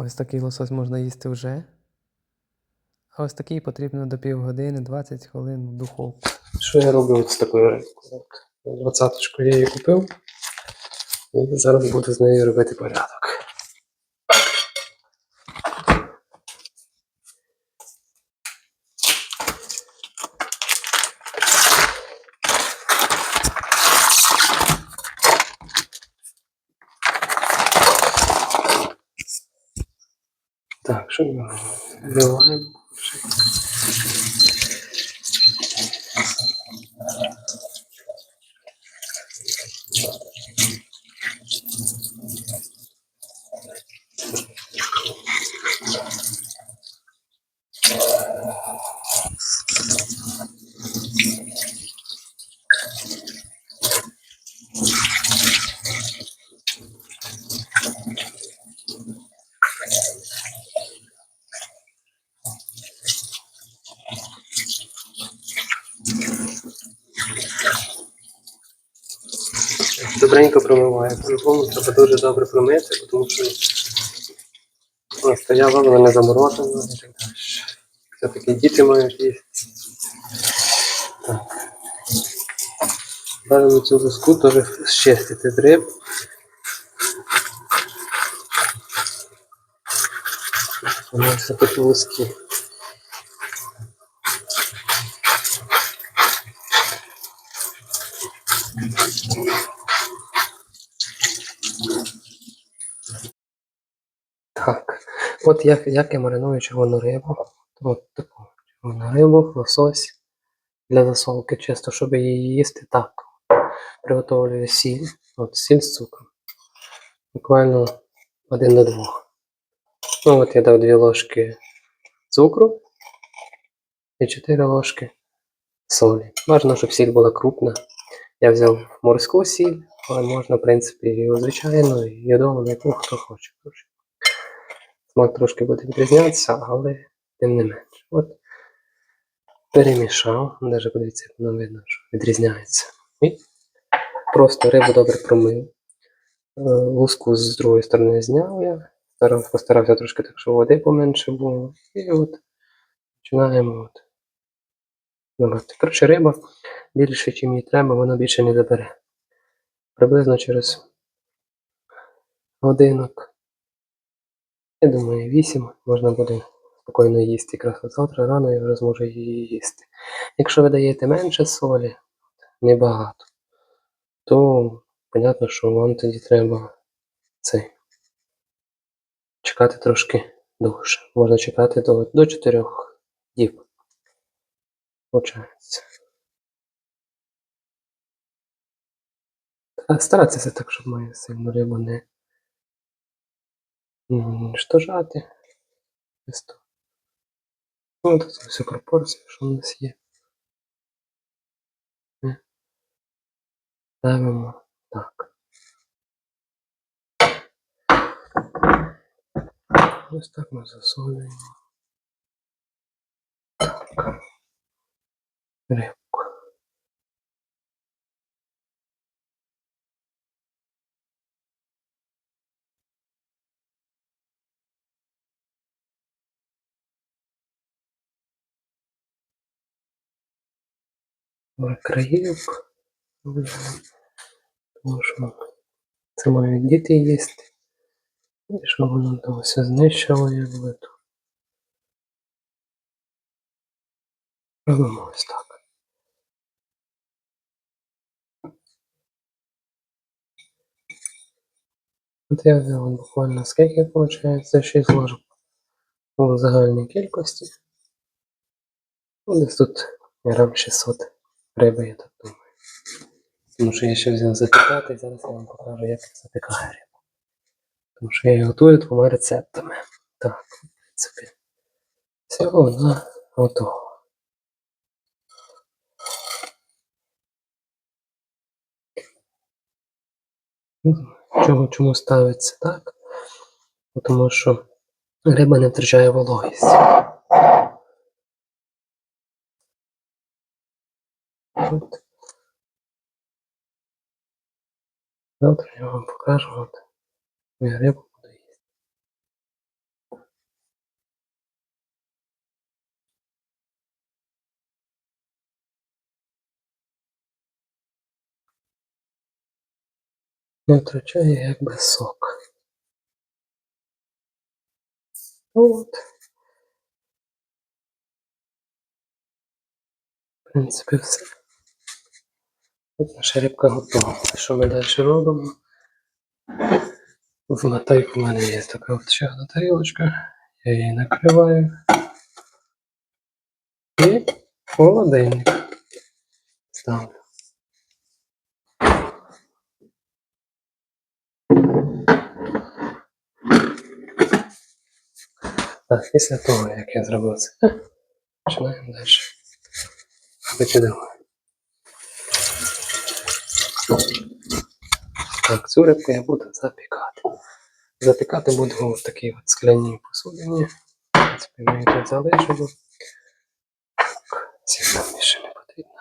Ось такий лосось можна їсти вже. А ось такий потрібно до півгодини, 20 хвилин в духовку. Що я роблю з такою рибкою? Двадцяточку я її купив. І зараз буду з нею робити порядок. Так, Добренько промиваю. По-любому треба дуже добре промити, тому що вона стояла, вона не заморожена і так далі. Все-таки діти мають їсти. Так. Бажано цю доску теж щистити з риб. Вона все такі вузькі. От як, як я мариную червону рибу. От таку червону рибу, лосось для засолки, чисто, щоб її їсти так. Приготовлюю сіль, от сіль з цукром. Буквально один до двох. Ну от я дав дві ложки цукру і чотири ложки солі. Бажано, щоб сіль була крупна. Я взяв морську сіль, але можна, в принципі, і звичайну, і йодову, яку хто хоче. Смак трошки буде відрізнятися, але тим не менше. От перемішав, навіть подивіться, як воно видно, що відрізняється. І просто рибу добре промив. Е, Луску з другої сторони зняв я. Постарався трошки так, щоб води поменше було. І от починаємо. От. Коротше, риба більше, чим їй треба, вона більше не забере. Приблизно через годинок я думаю, 8 можна буде спокійно їсти. Якраз завтра рано я вже зможу її їсти. Якщо ви даєте менше солі, небагато, то понятно, що вам тоді треба цей, чекати трошки довше. Можна чекати до, до 4 діб. Получається. Та Старатися так, щоб мою сильну рибу не Що. Ну, тут все пропорції, що у нас є. Ставимо так. Ось так ми засолюємо. Так. Рибку. країв. Тому що це мають діти їсти. І що воно там все знищило, як би то. Робимо ось так. От я взяв буквально скільки виходить, 6 ложок у загальній кількості. Ну, десь тут грам 600 риби, я так думаю. Тому що я ще взяв запікати, і зараз я вам покажу, як запікає рибу. Тому що я її готую двома рецептами. Так, в принципі, всього вона готова. Ну, Чого, чому ставиться так? Тому що риба не втрачає вологість. от. Завтра я вам покажу, Вот я репу буду есть. їсти. Не как бы сок. Ну вот, В принципе, все. От наша рибка готова. Що ми далі робимо? В матайку в мене є така от ще одна тарілочка. Я її накриваю. І холодильник ставлю. Так, після того, як я зробив це, починаємо далі. Викидаємо. Так, цю рибку я буду запікати. Запікати буду в такій от скляній посудині. Ми її тут залишимо. Сіль нам більше не потрібно.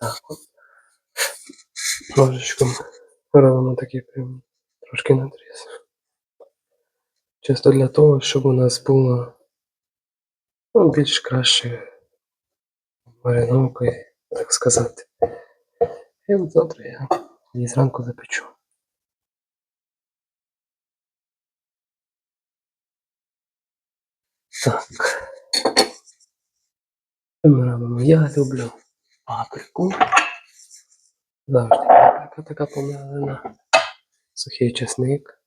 Так, от. Ножичком робимо такий прям трошки надріз. Чисто для того, щоб у нас було ну, більш краще мариновкою, так сказати. І от завтра я її зранку запечу. Так. Я люблю паприку. Завжди паприка така помелена. Сухий чесник.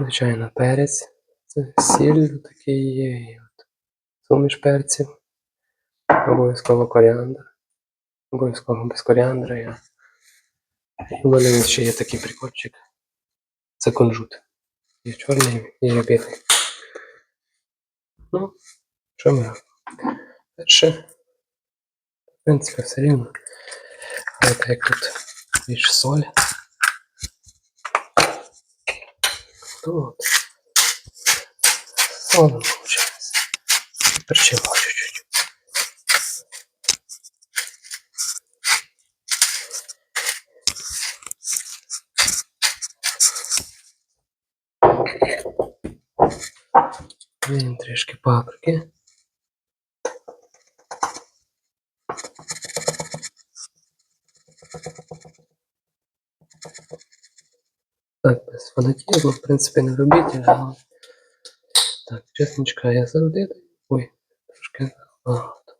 Звичайно, перець. Це сіль такий є. І от суміш перців. Обов'язково коріандр. Обов'язково без коріандра я. У мене ще є такий прикольчик. Це кунжут. Є чорний, є білий. Ну, що ми робимо? Перше, в принципі, все рівно. Так як тут більш соль, от солимо виходить. Перчимо чуть-чуть. Він трішки паприки. Так, без фанатізму, в принципі, не робіть, але... Так, я завжди. Ой, трошки багато.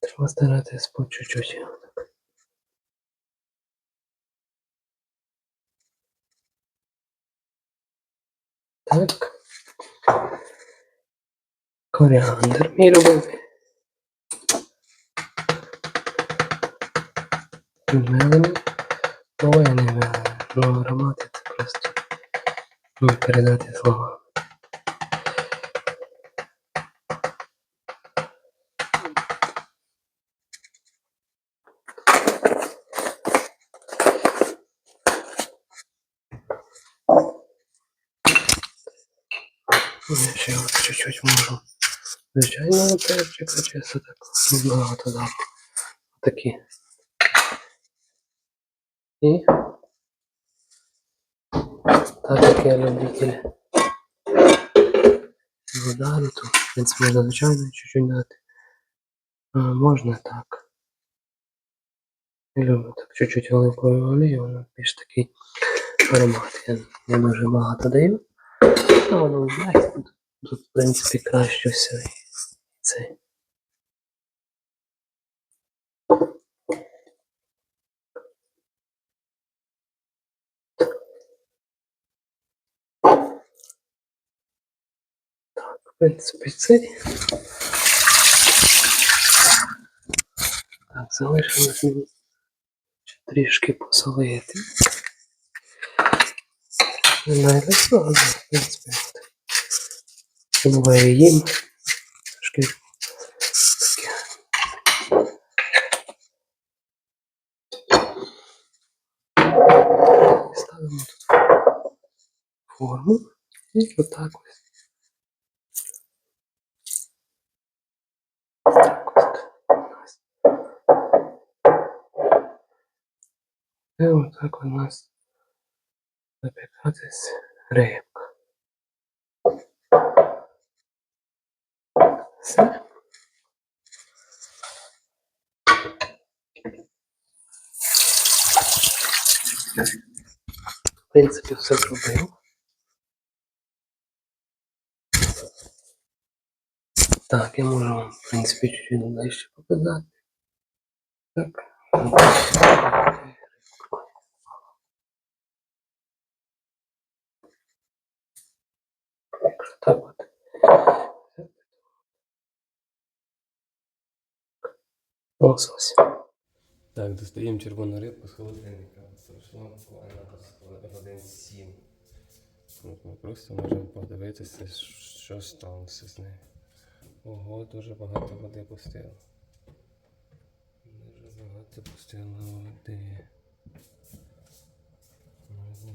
Треба старатись по чуть-чуть. Так. Коріандр мій любимий. Мелений. Ой, не мелений. Ну, аромати це просто не передати слова. Я ще от чуть-чуть можу. Звичайно, перчика чисто так. Багато дам. Такі. І так як я любитель удару, то в принципі можна звичайно чуть-чуть дати. А, можна так. Я люблю так чуть-чуть оливкової олії, воно більш такий аромат. Я не дуже багато даю. А воно знаєте, тут, тут в принципі краще все. І Це. В принципі, цей. Так, залишилось мені трішки посолити. Не але в принципі. буває їм. Трошки. Ставимо тут форму і отак ось. Так от. Ось. І отак у нас запікатись рибка. Все. В принципі, все зробив. Так, я можу вам, в принципі, чуть-чуть ближче показати. Так. Так Лосось. Так, достаємо червону рибку з холодильника. Пройшло буквально годин 7. От ми просто можемо подивитися, що сталося з нею. Ого, дуже багато води пустило. Дуже багато пустило води. Ну.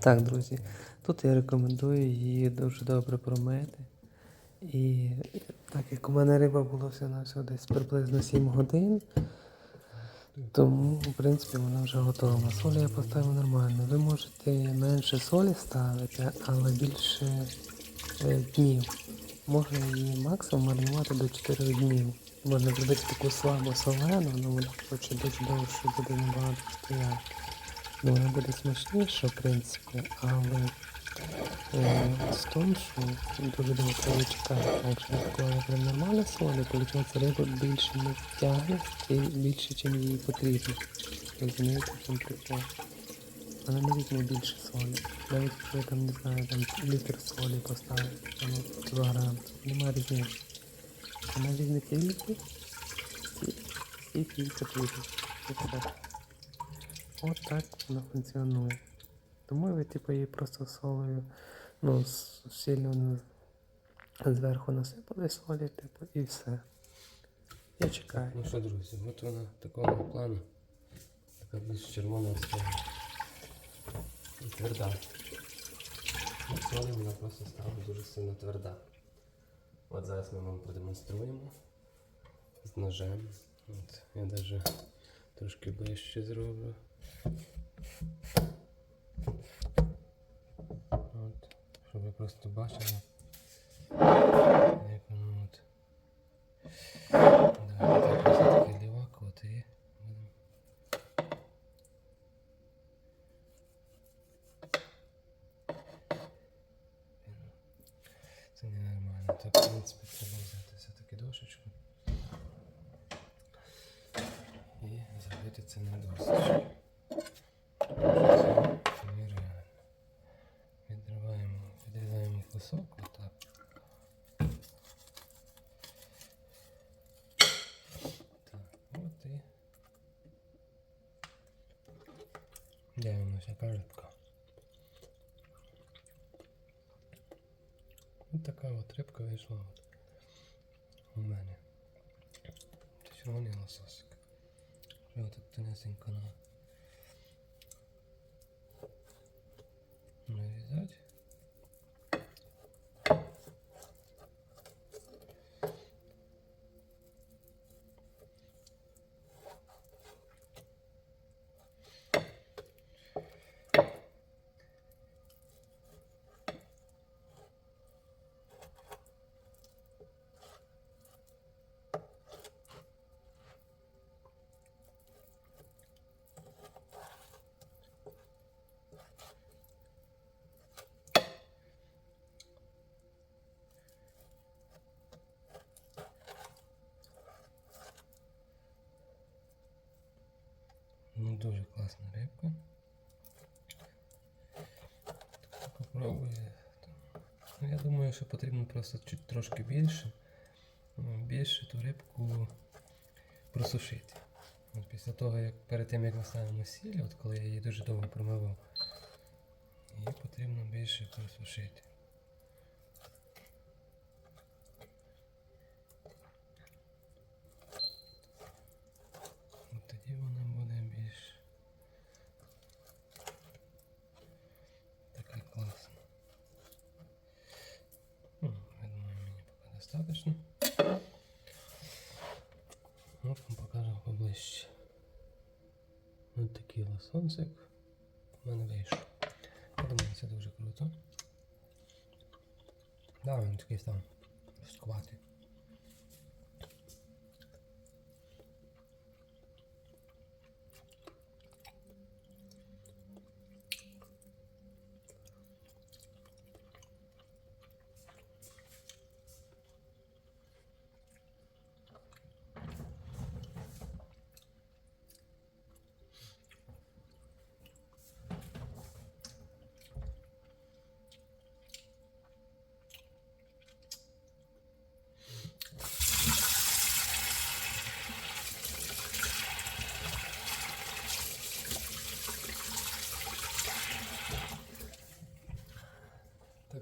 Так, друзі, тут я рекомендую її дуже добре промити. І так як у мене риба була все десь приблизно 7 годин, тому, в принципі, вона вже готова. Солі я поставив нормально. Ви можете менше солі ставити, але більше е, днів. Можна її максимум маринувати до 4 днів. Можна зробити таку слабо солену, але вона хоче дуже довше буде набагато стояти. Вона буде смачніша, в принципі, але з тому, що дуже довго чекати. А якщо такої прям нормально солі, то виходить риба більше не тягне і більше, ніж їй потрібно. Розумієте, чому прикол? Вона не візьме більше солі. Навіть якщо я там не знаю, там літр солі поставити, там кілограм, немає різниці. Вона візьме тільки і кілька потрібно. От так воно функціонує. Тому ви типу її просто солею, ну, сильно зверху насипали солі, типу, і все. Я чекаю. Ну що, друзі, от вона такого плану. Така більш червона стала. І тверда. От соли вона просто стала дуже сильно тверда. От зараз ми вам продемонструємо з ножем. От, я навіть трошки ближче зроблю. От, щоб ви просто бачили, як воно от. Да, так ось такий лівак, от і будемо. Це ненормально. Так, в принципі, треба взяти все-таки дошечку. І зробити це на досочку. Це нереально. Відриваємо, відрізаємо кусок отак. Так, от і. Дивимося, яка рибка. Ось така от рибка вийшла от у мене. Червоний лососик. Вот тут тонесенько на нарізати. Ну, дуже класна рибка. То- Ну, я думаю, що потрібно просто чуть трошки більше. Ну, Більше ту рибку просушити. Після того, як перед тим як ми ставимо сіль, от коли я її дуже довго промивав, її потрібно більше просушити. От тоді вона буде більш така класна. Ну, я думаю, мені достатньо. От вам покажу поближче. Ось такий лосончик в мене вийшов. Я це дуже круто. Да, він такий там жорсткуватий.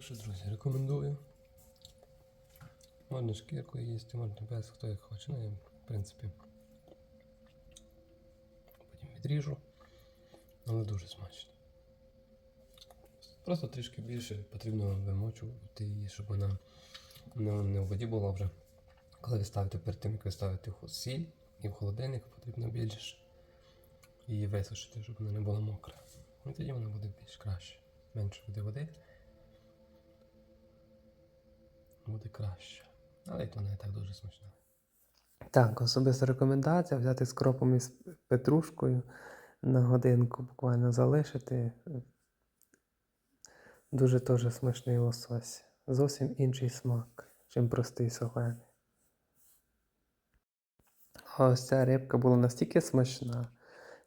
Що, друзі, рекомендую. Можна шкіркою їсти, можна без, хто як хоче. Ну, я, в принципі, потім відріжу, але дуже смачно. Просто трішки більше потрібно вимочувати її, щоб вона не, в воді була вже. Коли ви ставите перед тим, як ви ставите сіль і в холодильник, потрібно більше її висушити, щоб вона не була мокра. І тоді вона буде більш краще. Менше буде води. Буде краще. Але і то не так дуже смачно. Так, особиста рекомендація взяти з кропом і петрушкою на годинку буквально залишити. Дуже теж смачний лосось. Зовсім інший смак, чим простий солений. Ось ця рибка була настільки смачна,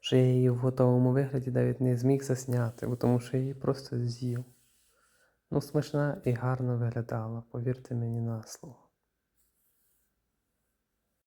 що я її в готовому вигляді навіть не зміг засняти, тому що я її просто з'їв. Ну, смачна і гарно виглядала, повірте мені на слово.